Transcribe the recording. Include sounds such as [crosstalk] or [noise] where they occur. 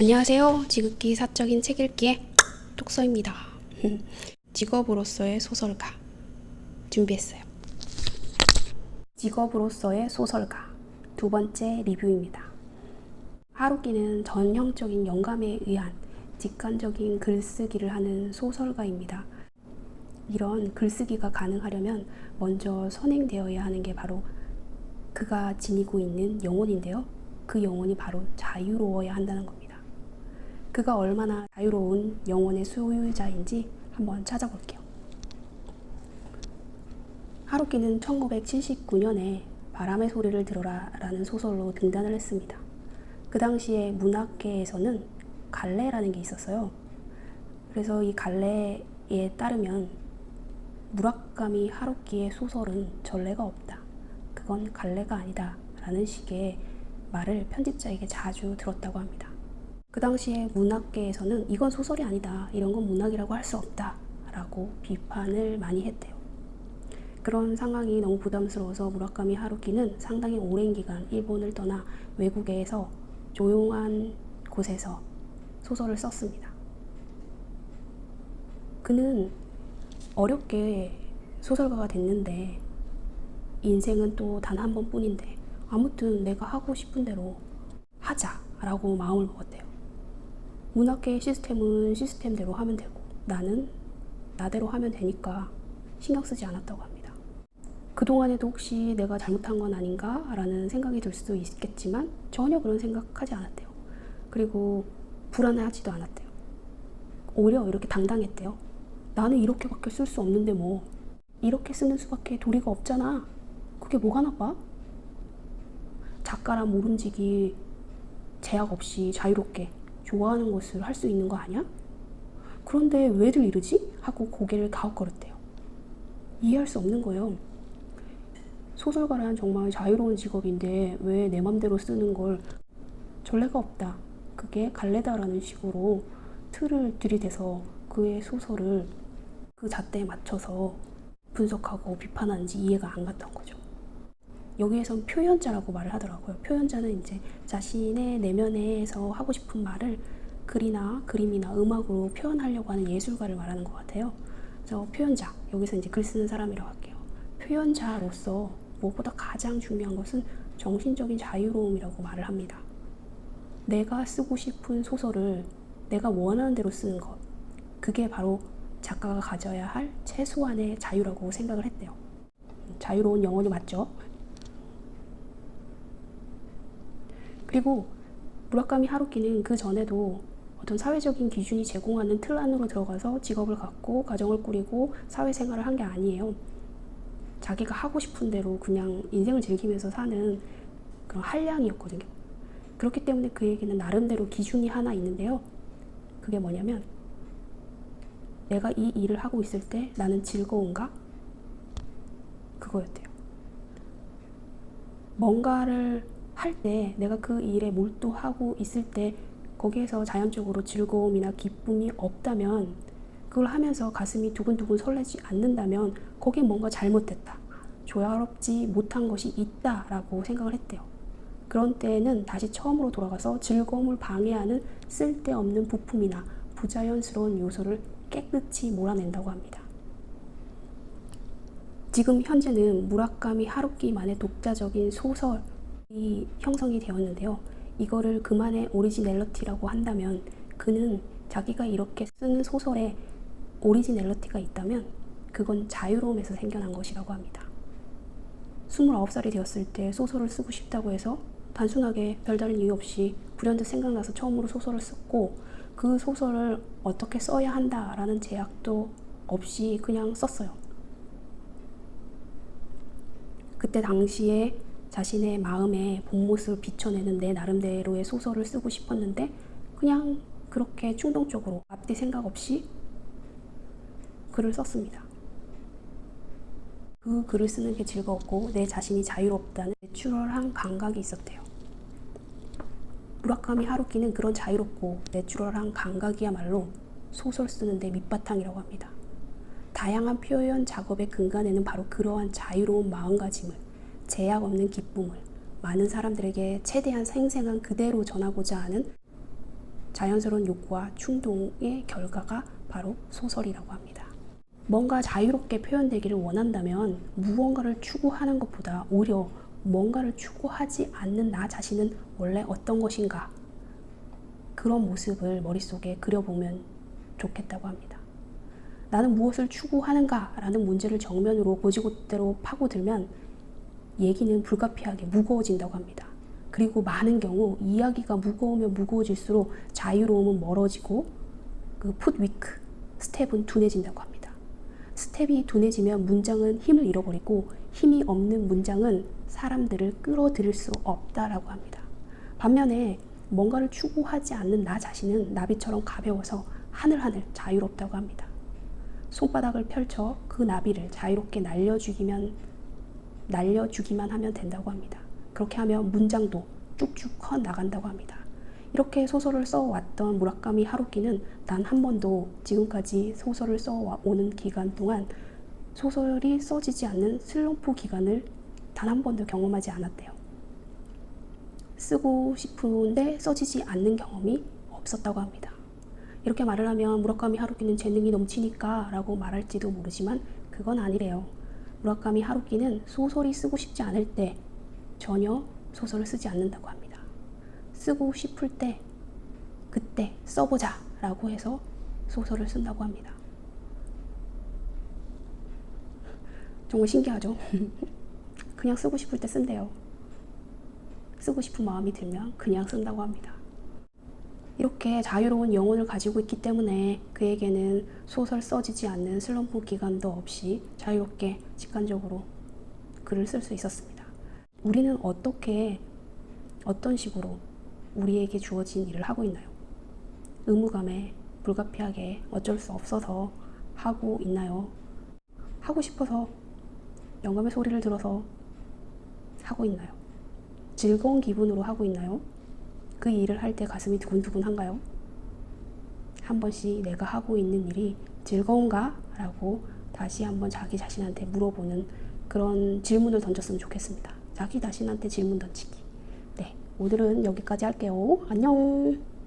안녕하세요. 지극히 사적인 책 읽기의 톡서입니다. [laughs] 직업으로서의 소설가 준비했어요. 직업으로서의 소설가 두 번째 리뷰입니다. 하루키는 전형적인 영감에 의한 직관적인 글쓰기를 하는 소설가입니다. 이런 글쓰기가 가능하려면 먼저 선행되어야 하는 게 바로 그가 지니고 있는 영혼인데요. 그 영혼이 바로 자유로워야 한다는 겁니다. 그가 얼마나 자유로운 영혼의 소유자인지 한번 찾아볼게요. 하루키는 1979년에 바람의 소리를 들어라 라는 소설로 등단을 했습니다. 그 당시에 문학계에서는 갈래라는 게 있었어요. 그래서 이 갈래에 따르면 무라카미 하루키의 소설은 전례가 없다. 그건 갈래가 아니다. 라는 식의 말을 편집자에게 자주 들었다고 합니다. 그 당시에 문학계에서는 이건 소설이 아니다. 이런 건 문학이라고 할 수 없다. 라고 비판을 많이 했대요. 그런 상황이 너무 부담스러워서 무라카미 하루키는 상당히 오랜 기간 일본을 떠나 외국에서 조용한 곳에서 소설을 썼습니다. 그는 어렵게 소설가가 됐는데 인생은 또 단 한 번뿐인데 아무튼 내가 하고 싶은 대로 하자라고 마음을 먹었대요. 문학계 시스템은 시스템대로 하면 되고 나는 나대로 하면 되니까 신경 쓰지 않았다고 합니다. 그동안에도 혹시 내가 잘못한 건 아닌가? 라는 생각이 들 수도 있겠지만 전혀 그런 생각하지 않았대요. 그리고 불안해하지도 않았대요. 오히려 이렇게 당당했대요. 나는 이렇게밖에 쓸 수 없는데 뭐 이렇게 쓰는 수밖에 도리가 없잖아. 그게 뭐가 나빠? 작가란 모름지기 제약 없이 자유롭게 좋아하는 것을 할 수 있는 거 아니야? 그런데 왜들 이러지? 하고 고개를 가혹거렸대요. 이해할 수 없는 거예요. 소설가란 정말 자유로운 직업인데 왜 내 맘대로 쓰는 걸 전례가 없다. 그게 갈래다라는 식으로 틀을 들이대서 그의 소설을 그 잣대에 맞춰서 분석하고 비판하는지 이해가 안 갔던 거죠. 여기에선 표현자라고 말을 하더라고요. 표현자는 이제 자신의 내면에서 하고 싶은 말을 글이나 그림이나 음악으로 표현하려고 하는 예술가를 말하는 것 같아요. 그래서 표현자, 여기서 이제 글 쓰는 사람이라고 할게요. 표현자로서 무엇보다 가장 중요한 것은 정신적인 자유로움이라고 말을 합니다. 내가 쓰고 싶은 소설을 내가 원하는 대로 쓰는 것. 그게 바로 작가가 가져야 할 최소한의 자유라고 생각을 했대요. 자유로운 영혼이 맞죠? 그리고 무라카미 하루키는 그 전에도 어떤 사회적인 기준이 제공하는 틀 안으로 들어가서 직업을 갖고 가정을 꾸리고 사회생활을 한 게 아니에요. 자기가 하고 싶은 대로 그냥 인생을 즐기면서 사는 그런 한량이었거든요. 그렇기 때문에 그에게는 나름대로 기준이 하나 있는데요. 그게 뭐냐면 내가 이 일을 하고 있을 때 나는 즐거운가? 그거였대요. 뭔가를 할 때 내가 그 일에 몰두하고 있을 때 거기에서 자연적으로 즐거움이나 기쁨이 없다면 그걸 하면서 가슴이 두근두근 설레지 않는다면 거기에 뭔가 잘못됐다. 조화롭지 못한 것이 있다라고 생각을 했대요. 그런 때에는 다시 처음으로 돌아가서 즐거움을 방해하는 쓸데없는 부품이나 부자연스러운 요소를 깨끗이 몰아낸다고 합니다. 지금 현재는 무라카미 하루키만의 독자적인 소설 이 형성이 되었는데요. 이거를 그만의 오리지널리티라고 한다면 그는 자기가 이렇게 쓰는 소설에 오리지널리티가 있다면 그건 자유로움에서 생겨난 것이라고 합니다. 29살이 되었을 때 소설을 쓰고 싶다고 해서 단순하게 별다른 이유 없이 불현듯 생각나서 처음으로 소설을 썼고 그 소설을 어떻게 써야 한다라는 제약도 없이 그냥 썼어요. 그때 당시에 자신의 마음의 본 모습을 비춰내는 내 나름대로의 소설을 쓰고 싶었는데 그냥 그렇게 충동적으로 앞뒤 생각 없이 글을 썼습니다. 그 글을 쓰는 게 즐거웠고 내 자신이 자유롭다는 내추럴한 감각이 있었대요. 무라카미 하루키는 그런 자유롭고 내추럴한 감각이야말로 소설 쓰는데 밑바탕이라고 합니다. 다양한 표현 작업의 근간에는 바로 그러한 자유로운 마음가짐을 제약 없는 기쁨을 많은 사람들에게 최대한 생생한 그대로 전하고자 하는 자연스러운 욕구와 충동의 결과가 바로 소설이라고 합니다. 뭔가 자유롭게 표현되기를 원한다면 무언가를 추구하는 것보다 오히려 뭔가를 추구하지 않는 나 자신은 원래 어떤 것인가 그런 모습을 머릿속에 그려보면 좋겠다고 합니다. 나는 무엇을 추구하는가 라는 문제를 정면으로 고지고대로 파고들면 얘기는 불가피하게 무거워진다고 합니다. 그리고 많은 경우 이야기가 무거우면 무거워질수록 자유로움은 멀어지고 그 풋위크 스텝은 둔해진다고 합니다. 스텝이 둔해지면 문장은 힘을 잃어버리고 힘이 없는 문장은 사람들을 끌어들일 수 없다라고 합니다. 반면에 뭔가를 추구하지 않는 나 자신은 나비처럼 가벼워서 하늘하늘 자유롭다고 합니다. 손바닥을 펼쳐 그 나비를 자유롭게 날려주기만 날려주기만 하면 된다고 합니다. 그렇게 하면 문장도 쭉쭉 커 나간다고 합니다. 이렇게 소설을 써왔던 무라카미 하루키는 단 한 번도 지금까지 소설을 써오는 기간 동안 소설이 써지지 않는 슬럼프 기간을 단 한 번도 경험하지 않았대요. 쓰고 싶은데 써지지 않는 경험이 없었다고 합니다. 이렇게 말을 하면 무라카미 하루키는 재능이 넘치니까 라고 말할지도 모르지만 그건 아니래요. 무라카미 하루키는 소설이 쓰고 싶지 않을 때 전혀 소설을 쓰지 않는다고 합니다. 쓰고 싶을 때 그때 써보자 라고 해서 소설을 쓴다고 합니다. 정말 신기하죠? [laughs] 그냥 쓰고 싶을 때 쓴대요. 쓰고 싶은 마음이 들면 그냥 쓴다고 합니다. 이렇게 자유로운 영혼을 가지고 있기 때문에 그에게는 소설 써지지 않는 슬럼프 기간도 없이 자유롭게 직관적으로 글을 쓸 수 있었습니다. 우리는 어떻게 어떤 식으로 우리에게 주어진 일을 하고 있나요? 의무감에 불가피하게 어쩔 수 없어서 하고 있나요? 하고 싶어서 영감의 소리를 들어서 하고 있나요? 즐거운 기분으로 하고 있나요? 그 일을 할 때 가슴이 두근두근한가요? 한 번씩 내가 하고 있는 일이 즐거운가? 라고 다시 한번 자기 자신한테 물어보는 그런 질문을 던졌으면 좋겠습니다. 자기 자신한테 질문 던지기. 네, 오늘은 여기까지 할게요. 안녕!